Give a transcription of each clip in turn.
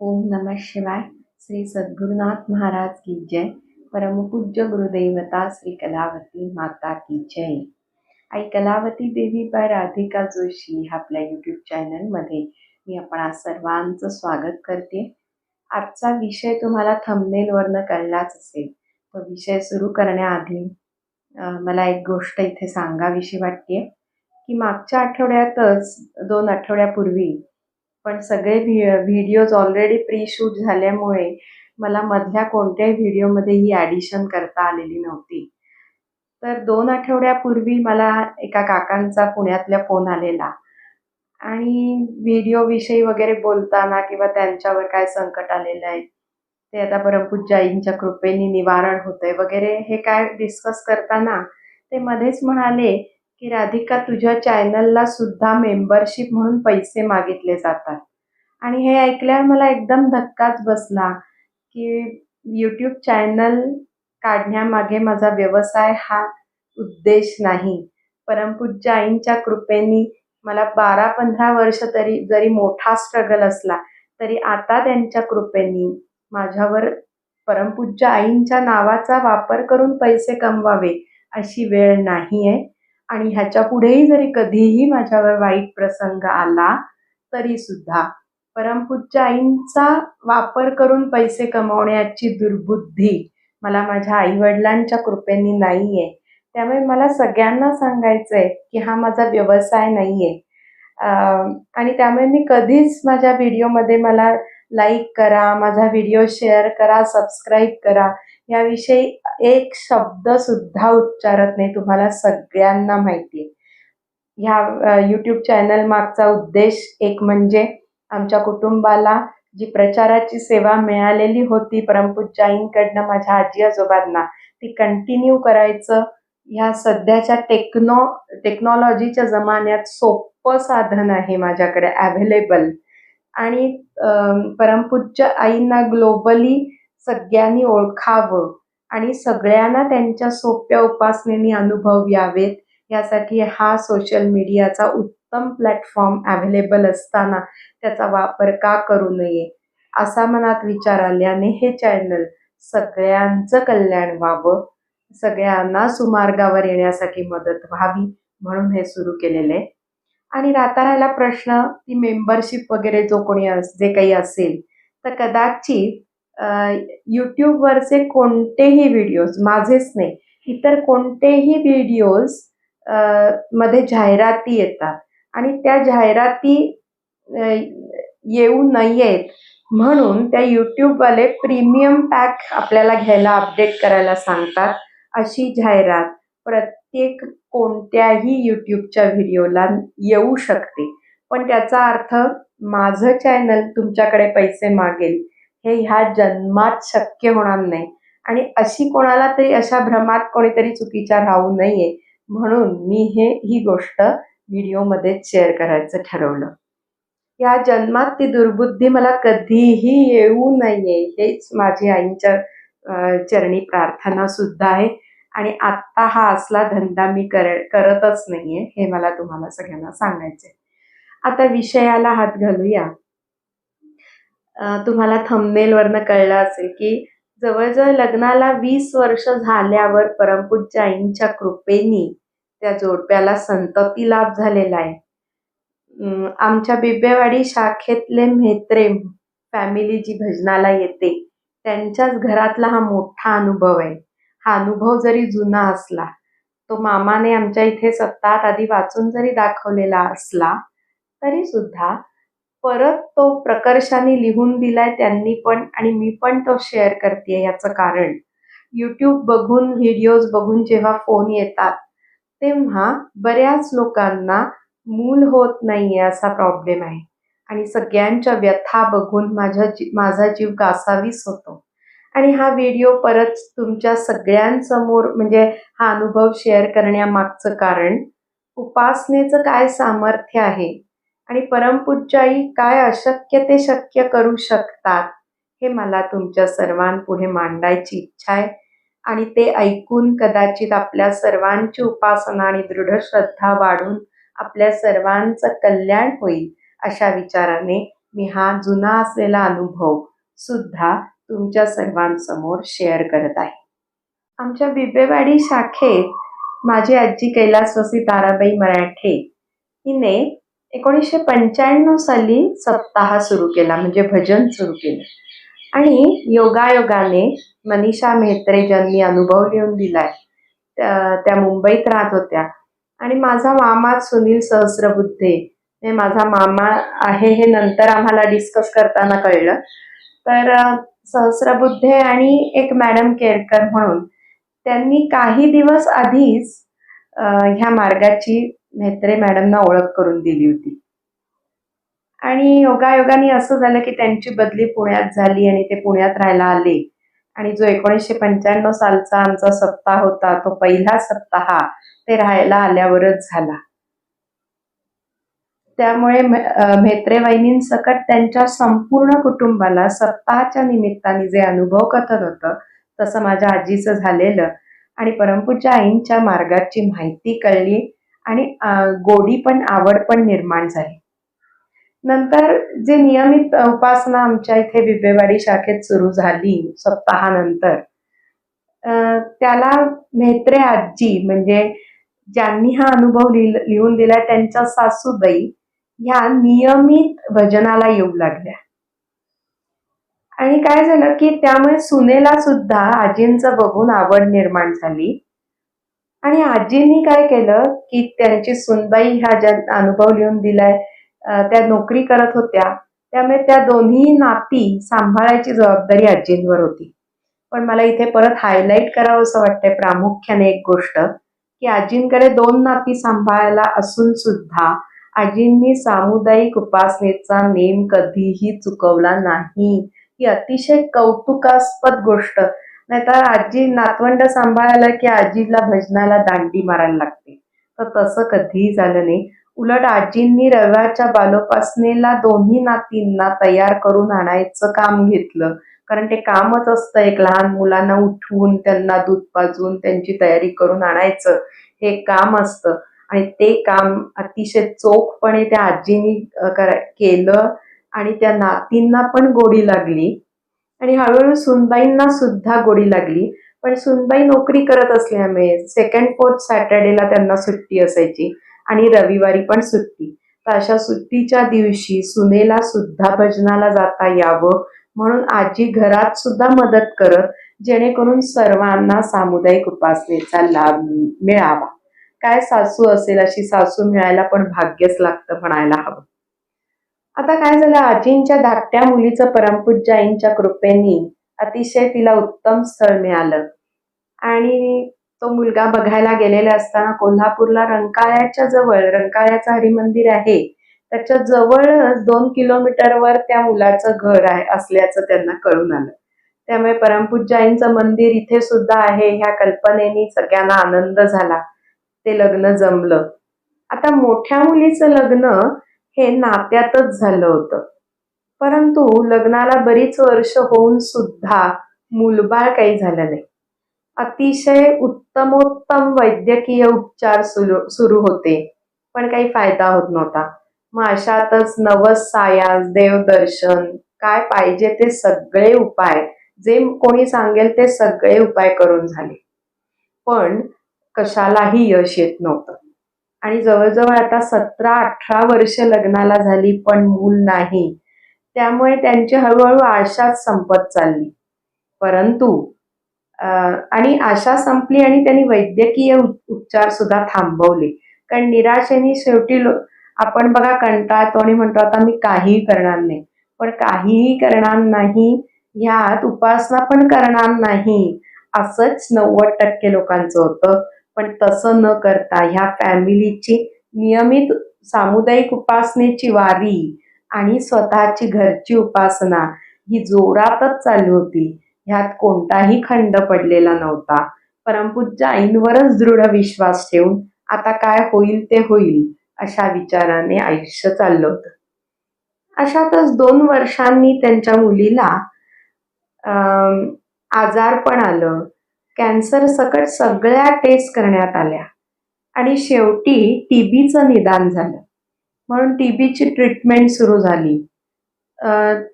ओम नमः शिवाय. श्री सद्गुरुनाथ महाराज की जय. परमपूज्य गुरुदेवता श्री कलावती माता की जय. आई कलावती देवी बाय राधिका जोशी ह्या आपल्या यूट्यूब चॅनलमध्ये मी आपण आज सर्वांचं स्वागत करते. आजचा विषय तुम्हाला थंबनेलवरनं कळलाच असेल. तो विषय सुरू करण्याआधी मला एक गोष्ट इथे सांगावीशी वाटते की मागच्या आठवड्यातच दोन आठवड्यापूर्वी पण सगळे व्हि व्हिडिओज ऑलरेडी प्री शूट झाल्यामुळे मला मधल्या कोणत्याही व्हिडिओमध्ये ही ॲडिशन करता आलेली नव्हती. तर दोन आठवड्यापूर्वी मला एका काकांचा पुण्यातल्या फोन आलेला. आणि व्हिडिओविषयी वगैरे बोलताना किंवा त्यांच्यावर काय संकट आलेलं आहे ते आता परमपूज्याईंच्या कृपेने निवारण होतंय वगैरे हे काय डिस्कस करताना ते मध्येच म्हणाले की राधिका तुझ्या चॅनलला सुद्धा मेंबरशिप म्हणून पैसे मागितले जातात. आणि हे ऐकल्यावर मला एकदम धक्काच बसला की यूट्यूब चॅनल काढण्यामागे माझा व्यवसाय हा उद्देश नाही. परमपूज्य आईंच्या कृपेने मला बारा पंधरा वर्ष तरी जरी मोठा स्ट्रगल असला तरी आता त्यांच्या कृपेने माझ्यावर परमपूज्य आईंच्या नावाचा वापर करून पैसे कमवावे अशी वेळ नाही आहे आणि ह्याच्या पुढेही जरी कधीही माझ्यावर वाईट प्रसंग आला तरी सुद्धा परमपूज्य आईंचा वापर करून पैसे कमवण्याची दुर्बुद्धी मला माझ्या आईवडिलांच्या कृपेने नाही आहे त्यामुळे मला सगळ्यांना सांगायचं आहे की हा माझा व्यवसाय नाही आहे आणि त्यामुळे मी कधीच माझ्या व्हिडिओमध्ये मला लाईक करा माझा व्हिडिओ शेअर करा सबस्क्राईब करा. याविषयी एक शब्द सुद्धा उच्चारत नाही तुम्हाला सगळ्यांना माहिती आहे ह्या यूट्यूब चॅनल मागचा उद्देश एक म्हणजे आमच्या कुटुंबाला जी प्रचाराची सेवा मिळालेली होती परमपूज्याईंकडनं माझ्या आजी आजोबांना ती कंटिन्यू करायचं ह्या सध्याच्या टेक्नो टेक्नॉलॉजीच्या जमान्यात सोपं साधन आहे माझ्याकडे ॲव्हेलेबल आणि परमपूज्य आईंना ग्लोबली सगळ्यांनी ओळखावं आणि सगळ्यांना त्यांच्या सोप्या उपासनेनी अनुभव यावेत. यासाठी हा सोशल मीडियाचा उत्तम प्लॅटफॉर्म अवेलेबल असताना त्याचा वापर का करू नये असा मनात विचार आल्याने हे चॅनल सगळ्यांचं कल्याण व्हावं सगळ्यांना सुमार्गावर येण्यासाठी मदत व्हावी म्हणून हे सुरू केलेलं आहे. आणि राहता राहिला प्रश्न ती मेंबरशिप वगैरे जो कोणी जे काही असेल तर कदाचित यूट्यूबवरचे कोणतेही व्हिडिओज माझेच नाही इतर कोणतेही व्हिडिओजमध्ये जाहिराती येतात. आणि त्या जाहिराती येऊ नयेत. म्हणून त्या यूट्यूबवाले प्रीमियम पॅक आपल्याला घ्यायला अपडेट करायला सांगतात अशी जाहिरात. प्रत्येक कोणत्याही यूट्यूबच्या व्हिडिओला येऊ शकते. पण त्याचा अर्थ माझं चॅनल तुमच्याकडे पैसे मागेल. हे ह्या जन्मात शक्य होणार नाही. आणि अशी कोणाला तरी अशा भ्रमात कोणीतरी चुकीच्या राहू नये. म्हणून मी हे ही गोष्ट व्हिडिओमध्ये शेअर करायचं ठरवलं. या जन्मात ती दुर्बुद्धी मला कधीही येऊ नये हेच माझी आईंच्या चरणी प्रार्थना सुद्धा आहे. आणि आत्ता हा असला धंदा मी कर करतच नाहीये हे मला तुम्हाला सगळ्यांना सांगायचंय. आता विषयाला हात घालूया. तुम्हाला थंबनेलवरनं कळलं असेल की जवळजवळ लग्नाला वीस वर्ष झाल्यावर परमपूज्य आईंच्या कृपेनी त्या जोडप्याला संतती लाभ झालेला आहे. आमच्या बिब्बेवाडी शाखेतले मेत्रे फॅमिली जी भजनाला येते त्यांच्याच घरातला हा मोठा अनुभव आहे. हा अनुभव जरी जुना असला तो मामाने आमच्या इथे सप्ताहात आधी वाचून जरी दाखवलेला असला तरी सुद्धा परत तो प्रकर्षाने लिहून दिलाय त्यांनी पण आणि मी पण तो शेअर करते याचं कारण. यूट्यूब बघून व्हिडिओज बघून जेव्हा फोन येतात तेव्हा बऱ्याच लोकांना मूल होत नाहीये असा प्रॉब्लेम आहे. आणि सगळ्यांच्या व्यथा बघून माझ्या जी माझा जीव कासावीस होतो. आणि हा व्हिडिओ परत तुमच्या सगळ्यांसमोर म्हणजे हा अनुभव शेअर करण्यामागचं कारण उपासनेचं काय सामर्थ्य आहे? आणि परमपूज्याई काय अशक्य ते शक्य करू शकतात हे मला तुमच्या सर्वांपुढे मांडायची इच्छा आहे. आणि ते ऐकून कदाचित आपल्या सर्वांची उपासना आणि दृढ श्रद्धा वाढून आपल्या सर्वांचं कल्याण होईल अशा विचाराने मी हा जुना असलेला अनुभव सुद्धा तुमच्या सर्वांसमोर शेअर करत आहे. आमच्या बिबेवाडी शाखेत माझी आजी कैलासवासी ताराबाई मराठे हिने एकोणीसशे पंच्याण्णव साली सप्ताह सुरू केला म्हणजे भजन सुरू केलं. आणि योगायोगाने मनीषा मेहत्रे ज्यांनी अनुभव लिहून दिलाय त्या मुंबईत राहत होत्या. आणि माझा मामा सुनील सहस्रबुद्धे हे माझा मामा आहे हे नंतर आम्हाला डिस्कस करताना कळलं. तर सहस्रबुद्धे आणि एक मॅडम केरकर म्हणून त्यांनी काही दिवस आधीच ह्या मार्गाची म्हेत्रे मॅडमना ओळख करून दिली होती. आणि योगायोगाने असं झालं की त्यांची बदली पुण्यात झाली आणि ते पुण्यात राहायला आले. आणि जो एकोणीसशे पंच्याण्णव सालचा आमचा सप्ताह होता तो पहिला सप्ताह ते राहायला आल्यावरच झाला. त्यामुळे म- म्हेत्रे वहिनींसकट त्यांच्या संपूर्ण कुटुंबाला सप्ताहाच्या निमित्ताने जे अनुभव कथन होतं तसं माझ्या आजीचं झालेलं. आणि परंपूच्या आईंच्या मार्गाची माहिती कळली. आणि गोडी पण आवड पण निर्माण झाली. नंतर जे नियमित उपासना आमच्या इथे बिबेवाडी शाखेत सुरू झाली सप्ताहानंतर त्याला मेत्रे आजी म्हणजे ज्यांनी हा अनुभव लिहून दिलाय त्यांच्या सासूबाई ह्या नियमित भजनाला येऊ लागल्या. आणि काय झालं की त्यामुळे सुनेला सुद्धा आजींचं बघून आवड निर्माण झाली. आणि आजींनी काय केलं की त्यांची सुनबाई ह्या ज्या अनुभव लिहून दिलाय त्या नोकरी करत होत्या त्यामुळे त्या दोन्ही नाती सांभाळायची जबाबदारी आजींवर होती. पण मला इथे परत हायलाईट करावं असं वाटतंय. प्रामुख्याने एक गोष्ट की आजींकडे दोन नाती सांभाळायला असून सुद्धा आजींनी सामुदायिक उपासनेचा नेम कधीही चुकवला नाही. ही अतिशय कौतुकास्पद गोष्ट. नाहीतर आजी नातवंड सांभाळायला की आजीला भजनाला दांडी मारायला लागते. तर तसं कधीही झालं नाही. उलट आजींनी रविवारच्या बालोपासनेला दोन्ही नातींना तयार करून आणायचं काम घेतलं. कारण ते कामच असतं एक लहान मुलांना उठवून त्यांना दूध पाजून त्यांची तयारी करून आणायचं. हे काम असतं. आणि ते काम अतिशय चोखपणे त्या आजींनी करा केलं. आणि त्या नातींना पण गोडी लागली. आणि हळूहळू सुनबाईंना सुद्धा गोडी लागली. पण सुनबाई नोकरी करत असल्यामुळे सेकंड फोर्थ सॅटर्डेला त्यांना सुट्टी असायची आणि रविवारी पण सुट्टी. तर अशा सुट्टीच्या दिवशी सुनेला सुद्धा भजनाला जाता यावं म्हणून आजी घरात सुद्धा मदत करत जेणेकरून सर्वांना सामुदायिक उपासनेचा लाभ मिळावा. काय सासू असेल अशी सासू मिळायला पण भाग्यच लागतं म्हणायला हवं. आता काय झालं? आजींच्या धाकट्या मुलीचं परमपूज्य आईंच्या कृपेने अतिशय तिला उत्तम स्थळ मिळालं. आणि तो मुलगा बघायला गेलेला असताना कोल्हापूरला रंकाळ्याच्या जवळ रंकाळ्याचं हरिमंदिर आहे. त्याच्या जवळच दोन किलोमीटरवर त्या मुलाचं घर आहे असल्याचं त्यांना कळून आलं. त्यामुळे परमपूज्य आईंचं मंदिर इथे सुद्धा आहे ह्या कल्पनेने सगळ्यांना आनंद झाला. ते लग्न जमलं. आता मोठ्या मुलीचं लग्न हे नात्यातच झालं होतं. परंतु लग्नाला बरीच वर्ष होऊन सुद्धा मूलबाळ काही झालं नाही. अतिशय उत्तमोत्तम वैद्यकीय उपचार सुरू सुरू होते. पण काही फायदा होत नव्हता. मग अशातच नवस सायास देवदर्शन काय पाहिजे ते सगळे उपाय जे कोणी सांगेल ते सगळे उपाय करून झाले. पण कशालाही यश येत नव्हतं. आणि जवळजवळ आता सतरा अठरा वर्ष लग्नाला झाली पण मूल नाही. त्यामुळे त्यांची हळूहळू आशाच संपत चालली. परंतु आणि आशा संपली आणि त्यांनी वैद्यकीय उपचार सुद्धा थांबवले. कारण निराशेने शेवटी आपण बघा कंटाळतो आणि म्हणतो आता मी काहीही करणार नाही. पण काहीही करणार नाही ह्यात उपासना पण करणार नाही. असंच नव्वद टक्के लोकांचं होतं. पण तसं न करता ह्या फॅमिलीची नियमित सामुदायिक उपासनेची वारी आणि स्वतःची घरची उपासना ही जोरातच चालू होती. ह्यात कोणताही खंड पडलेला नव्हता. परमपूज्य आईंवरच दृढ विश्वास ठेवून आता काय होईल ते होईल अशा विचाराने आयुष्य चाललं होतं. अशातच दोन वर्षांनी त्यांच्या मुलीला आजारपण आलं. कॅन्सर सकट सगळ्या टेस्ट करण्यात आल्या. आणि शेवटी टीबीचं निदान झालं. म्हणून टीबीची ट्रीटमेंट सुरू झाली.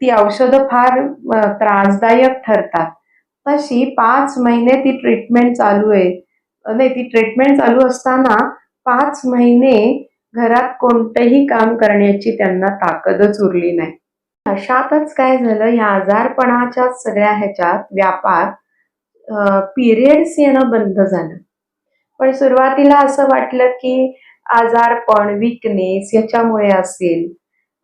ती औषधं फार त्रासदायक ठरतात. तशी पाच महिने ती ट्रीटमेंट चालू आहे. नाही ती ट्रीटमेंट चालू असताना पाच महिने घरात कोणतंही काम करण्याची त्यांना ताकदच उरली नाही. अशातच काय झालं ह्या आजारपणाच्या सगळ्या ह्याच्यात व्यापार पिरियड्स येणं बंद झालं. पण सुरुवातीला असं वाटलं की आजारपण विकनेस याच्यामुळे असेल.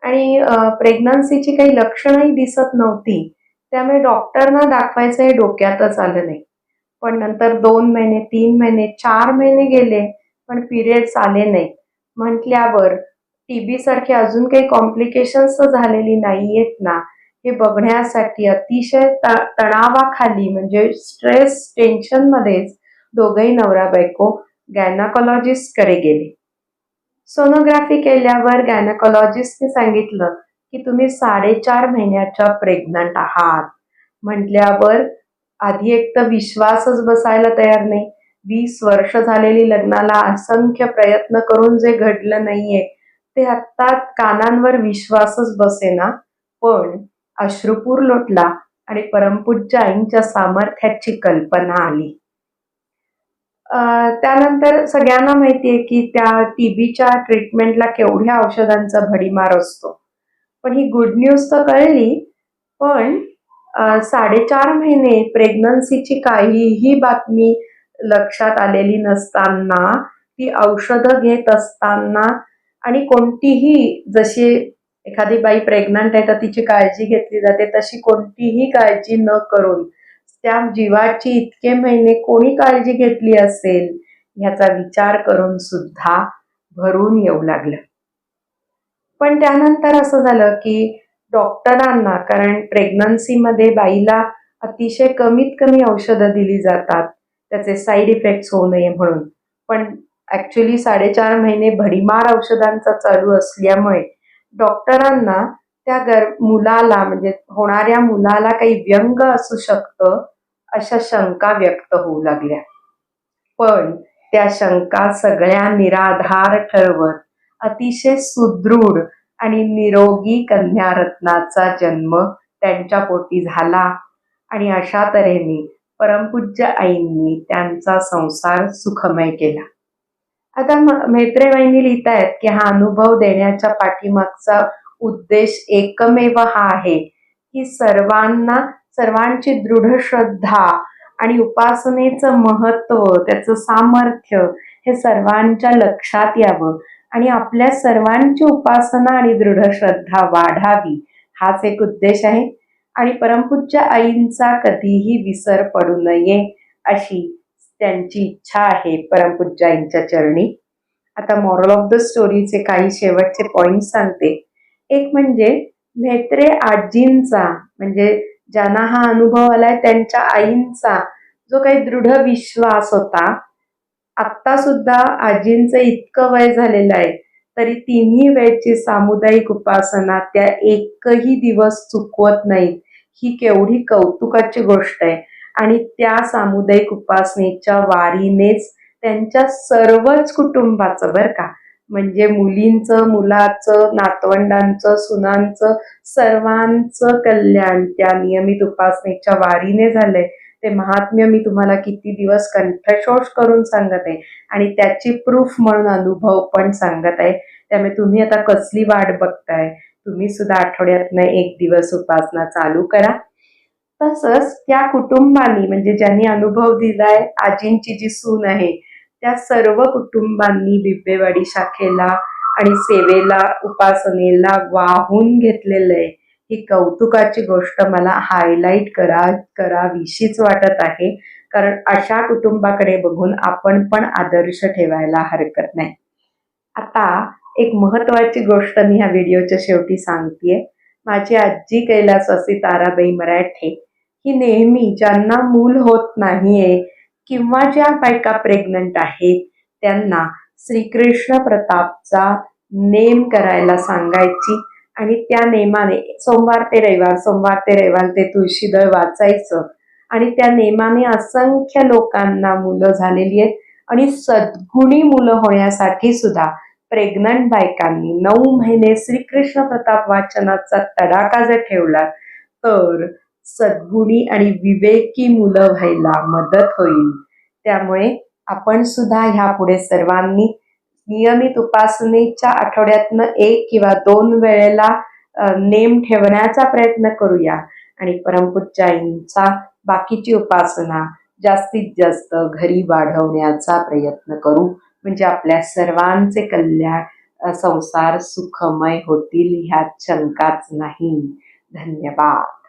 आणि प्रेग्नन्सीची काही लक्षणंही दिसत नव्हती. त्यामुळे डॉक्टरना दाखवायचं हे डोक्यातच आलं नाही. पण नंतर दोन महिने तीन महिने चार महिने गेले पण पिरियड्स आले नाही. म्हटल्यावर टीबी सारखी अजून काही कॉम्प्लिकेशन्स झालेली नाहीयेत ना. हे बघण्यासाठी अतिशय तणावाखाली म्हणजे स्ट्रेस टेन्शनमध्येच दोघही नवरा बायको कडे गेले. सोनोग्राफी केल्यावर गायनाकॉलॉजिस्टने सांगितलं की तुम्ही साडेचार महिन्याच्या प्रेग्नंट आहात. म्हटल्यावर आधी एक तर विश्वासच बसायला तयार नाही. वीस वर्ष झालेली लग्नाला असंख्य प्रयत्न करून जे घडलं नाहीये ते आत्ता कानांवर विश्वासच बसेना. पण अश्रुपूर लोटला आणि परमपूज्य आईंच्या सामर्थ्याची कल्पना आली. त्यानंतर सगळ्यांना माहितीये की त्या टीबीच्या ट्रीटमेंटला केवढ्या औषधांचा भडीमार असतो. पण ही गुड न्यूज तर कळली पण साडेचार महिने प्रेग्नन्सीची काहीही बातमी लक्षात आलेली नसताना ती औषधं घेत असताना आणि कोणतीही जशी एखादी बाई प्रेग्नंट आहे तर तिची काळजी घेतली जाते. तशी कोणतीही काळजी न करून त्या जीवाची इतके महिने कोणी काळजी घेतली असेल ह्याचा विचार करून सुद्धा भरून येऊ लागलं. पण त्यानंतर असं झालं की डॉक्टरांना कारण प्रेग्नन्सीमध्ये बाईला अतिशय कमीत कमी औषधं दिली जातात त्याचे साईड इफेक्ट्स होऊ नये म्हणून. पण ॲक्च्युली साडेचार महिने भडीमार औषधांचा चालू असल्यामुळे डॉक्टरांना त्या गर मुलाला म्हणजे होणाऱ्या मुलाला काही व्यंग असू शकतं अशा शंका व्यक्त होऊ लागल्या. पण त्या शंका सगळ्या निराधार ठरवत अतिशय सुदृढ आणि निरोगी कन्यारत्नाचा जन्म त्यांच्या पोटी झाला. आणि अशा तऱ्हेने परमपूज्य आईंनी त्यांचा संसार सुखमय केला. आता मैत्रेबाईंनी लिहित आहेत की हा अनुभव देण्याच्या पाठीमागचा उद्देश एकमेव हा आहे की सर्वांना सर्वांची दृढ श्रद्धा आणि उपासनेचं महत्त्व त्याचं सामर्थ्य हे सर्वांच्या लक्षात यावं आणि आपल्या सर्वांची उपासना आणि दृढ श्रद्धा वाढावी हाच एक उद्देश आहे. आणि परमपूज्य आईंचा कधीही विसर पडू नये अशी त्यांची इच्छा आहे परमपूज्याईंच्या चरणी. आता मॉरल ऑफ द स्टोरीचे काही शेवटचे पॉइंट सांगते. एक म्हणजे म्हेत्रे आजींचा म्हणजे ज्यांना हा अनुभव आलाय त्यांच्या आईंचा जो काही दृढ विश्वास होता आत्ता सुद्धा आजींचं इतकं वय झालेलं आहे तरी तिन्ही वेळची सामुदायिक उपासना त्या एकही दिवस चुकवत नाहीत. ही केवढी कौतुकाची गोष्ट आहे. आणि त्या सामुदायिक उपासनेच्या वारीनेच त्यांच्या सर्वच कुटुंबाचं बरं का. म्हणजे मुलींचं मुलाचं नातवंडांचं सुनांचं सर्वांचं कल्याण त्या नियमित उपासनेच्या वारीने झालंय. ते महात्म्य मी तुम्हाला किती दिवस कंठशोष करून सांगत आहे आणि त्याची प्रूफ म्हणून अनुभव पण सांगत आहे. त्यामुळे तुम्ही आता कसली वाट बघताय? तुम्ही सुद्धा आठवड्यातनं एक दिवस उपासना चालू करा. तसंच त्या कुटुंबांनी म्हणजे ज्यांनी अनुभव दिलाय आजींची जी सून आहे त्या सर्व कुटुंबांनी बिब्बेवाडी शाखेला आणि सेवेला उपासनेला वाहून घेतलेलं आहे. ही कौतुकाची गोष्ट मला हायलाईट करा करावीशीच वाटत आहे. कारण अशा कुटुंबाकडे बघून आपण पण आदर्श ठेवायला हरकत नाही. आता एक महत्वाची गोष्ट मी ह्या व्हिडिओच्या शेवटी सांगतेय. माझी आजी कैलासवासी ताराबाई मराठे ही नेहमी ज्यांना मूल होत नाहीये किंवा ज्या बायका प्रेग्नंट आहेत त्यांना श्रीकृष्ण प्रतापचा नेम करायला सांगायची आणि त्या नेमाने सोमवार ते रविवार सोमवार ते रविवार ते तुळशीदळ वाचायचं. आणि त्या नेमाने असंख्य लोकांना मुलं झालेली आहेत आणि सद्गुणी मुलं होण्यासाठी सुद्धा प्रेग्नंट बायकांनी नऊ महिने श्रीकृष्ण प्रताप वाचनाचा तडाखा जर ठेवला तर सद्गुणी आणि विवेकी मुलं व्हायला मदत होईल. त्यामुळे आपण सुद्धा ह्यापुढे सर्वांनी नियमित उपासनेच्या आठवड्यातनं एक किंवा दोन वेळेला नेम ठेवण्याचा प्रयत्न करूया. आणि परमपूज्याईंचा बाकीची उपासना जास्तीत जास्त घरी वाढवण्याचा प्रयत्न करू. म्हणजे आपल्या सर्वांचे कल्याण संसार सुखमय होतील ह्यात शंकाच नाही. धन्यवाद.